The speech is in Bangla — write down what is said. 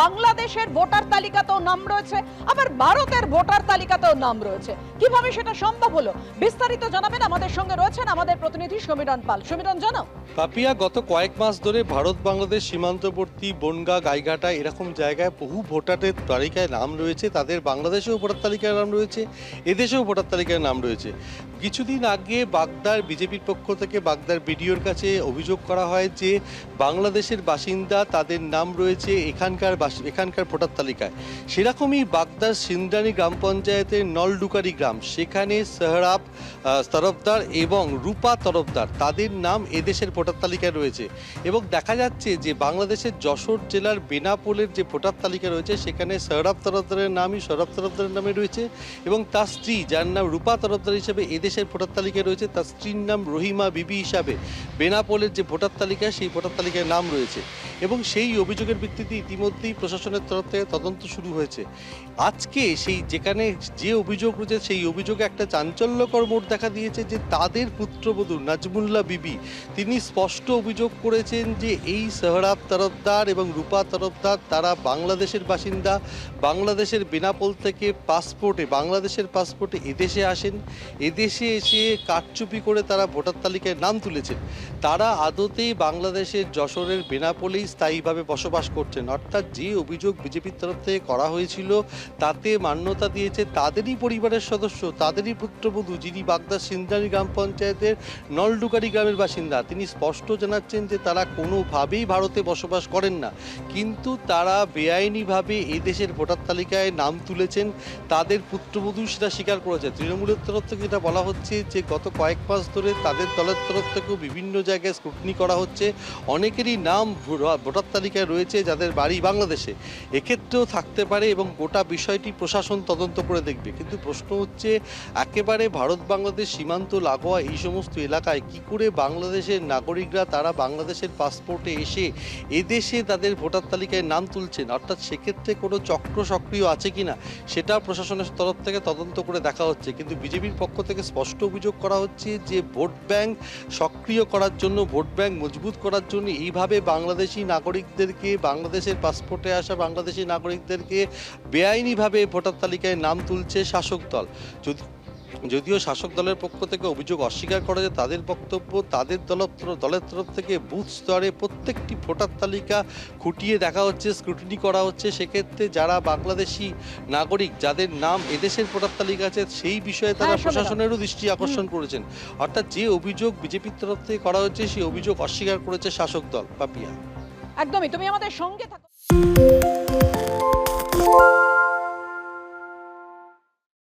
বাংলাদেশের ভোটার তালিকাতেও নাম রয়েছে, আবার ভারতের ভোটার তালিকাতেও নাম রয়েছে। কীভাবে সেটা সম্ভব হলো? বিস্তারিত জানাবেন আমাদের সঙ্গে রয়েছেন আমাদের প্রতিনিধি সমীরণ পাল। সমীরণ জানাও পাপিয়া, গত কয়েক মাস ধরে ভারত, বাংলাদেশ সীমান্তবর্তী, বনগা, গাইঘাটা এরকম জায়গায় বহু ভোটারের তালিকায় নাম রয়েছে। তাদের বাংলাদেশেও ভোটার তালিকায় নাম রয়েছে, এদেশেও ভোটার তালিকায় নাম রয়েছে। কিছুদিন আগে বাগদার বিজেপির পক্ষ থেকে বাগদার বিডিওর কাছে অভিযোগ করা হয় যে, বাংলাদেশের বাসিন্দা তাদের নাম রয়েছে, এখানকার বাসি- এখানকার ভোটার তালিকায়। সেরকমই বাগদার সিন্দ্রানি গ্রাম পঞ্চায়েতের নলডুকারি গ্রাম। সেখানে সেহরাব তরফদার এবং রূপা তরফদার, তাদের নাম এদেশের ভোটার তালিকায় রয়েছে। এবং দেখা যাচ্ছে যে বাংলাদেশের যশোর জেলার বেনাপোলের যে ভোটার তালিকা রয়েছে, সেখানে সৌরভ তরফদারের নামই সৌরভ তরফদারের নামে রয়েছে এবং তার স্ত্রী, যার নাম রূপা তরফদার হিসেবে এদেশের ভোটার তালিকায় রয়েছে, তার স্ত্রীর নাম রহিমা বিবি হিসাবে। বেনাপোলের যে ভোটার তালিকা, সেই ভোটার তালিকায় নাম রয়েছে। এবং সেই অভিযোগের ভিত্তিতে ইতিমধ্যেই প্রশাসনের তরফ থেকে তদন্ত শুরু হয়েছে। আজকে সেই যেখানে যে অভিযোগ রয়েছে, সেই অভিযোগে একটা চাঞ্চল্যকর মোড় দেখা দিয়েছে যে তাদের পুত্রবধূ নাজমুল্লাহ বিবি, তিনি স্পষ্ট অভিযোগ করেছেন যে এই সেহরাব তরফদার এবং রূপা তরফদার তারা বাংলাদেশের বাসিন্দা, বাংলাদেশের বেনাপোল থেকে পাসপোর্টে, বাংলাদেশের পাসপোর্টে এদেশে আসেন। এদেশে এসে কারচুপি করে তারা ভোটার তালিকায় নাম তুলেছেন। তারা আদতেই বাংলাদেশের যশোরের বেনাপোলেই স্থায়ীভাবে বসবাস করছেন। অর্থাৎ যে অভিযোগ বিজেপির তরফ থেকে করা হয়েছিল, তাতে মান্যতা দিয়েছে তাদেরই পরিবারের সদস্য, তাদেরই পুত্রবধূ যিনি বাগদার সিন্দারি গ্রাম পঞ্চায়েতের নলডুকারি গ্রামের বাসিন্দা। তিনি স্পষ্ট জানাচ্ছেন যে তারা কোনোভাবেই ভারতে বসবাস করেন না। কিন্তু তারা বেআইনিভাবে দেশের ভোটার তালিকায় নাম তুলেছেন, তাদের পুত্রবধূ সেটা স্বীকার করেছে। তৃণমূলের তরফ থেকে যেটা বলা হচ্ছে যে গত কয়েক মাস ধরে তাদের দলের তরফ থেকেও বিভিন্ন জায়গায় স্ক্রুটনি করা হচ্ছে। অনেকেরই নাম ভোটার তালিকায় রয়েছে যাদের বাড়ি বাংলাদেশে, এক্ষেত্রেও থাকতে পারে এবং গোটা বিষয়টি প্রশাসন তদন্ত করে দেখবে। কিন্তু প্রশ্ন হচ্ছে, একেবারে ভারত বাংলাদেশ সীমান্ত লাগোয়া এই সমস্ত এলাকায় কি করে বাংলাদেশের নাগরিকরা তারা বাংলাদেশের পাসপোর্টে এসে এদেশে তাদের ভোটার তালিকায় নাম তুলছেন? অর্থাৎ সেক্ষেত্রে কোনো চক্র সক্রিয় আছে কি না সেটা প্রশাসনের তরফ থেকে তদন্ত করে দেখা হচ্ছে। কিন্তু বিজেপির পক্ষ থেকে স্পষ্ট অভিযোগ করা হচ্ছে যে, ভোট ব্যাংক সক্রিয় করার জন্য, ভোট ব্যাংক মজবুত করার জন্য এইভাবে বাংলাদেশি নাগরিকদেরকে বাংলাদেশের পাসপোর্টে আসা বাংলাদেশি নাগরিকদেরকে বেআইনিভাবে ভোটার তালিকায় নাম তুলছে শাসক দল। যদি যদিও শাসক দলের পক্ষ থেকে অভিযোগ অস্বীকার করা যায় তাদের বক্তব্য তাদের দল দলের তরফ থেকে বুথ স্তরে প্রত্যেকটি ভোটার তালিকা খুঁটিয়ে দেখা হচ্ছে স্ক্রুটিনি করা হচ্ছে। সেক্ষেত্রে যারা বাংলাদেশি নাগরিক যাদের নাম এদেশের ভোটার তালিকা আছে সেই বিষয়ে তারা হ্যাঁ। প্রশাসনেরও দৃষ্টি আকর্ষণ করেছেন। অর্থাৎ যে অভিযোগ বিজেপির তরফ থেকে করা হচ্ছে সেই অভিযোগ অস্বীকার করেছে শাসক দল পাপিয়া। একদমই তুমি আমাদের সঙ্গে থাকো।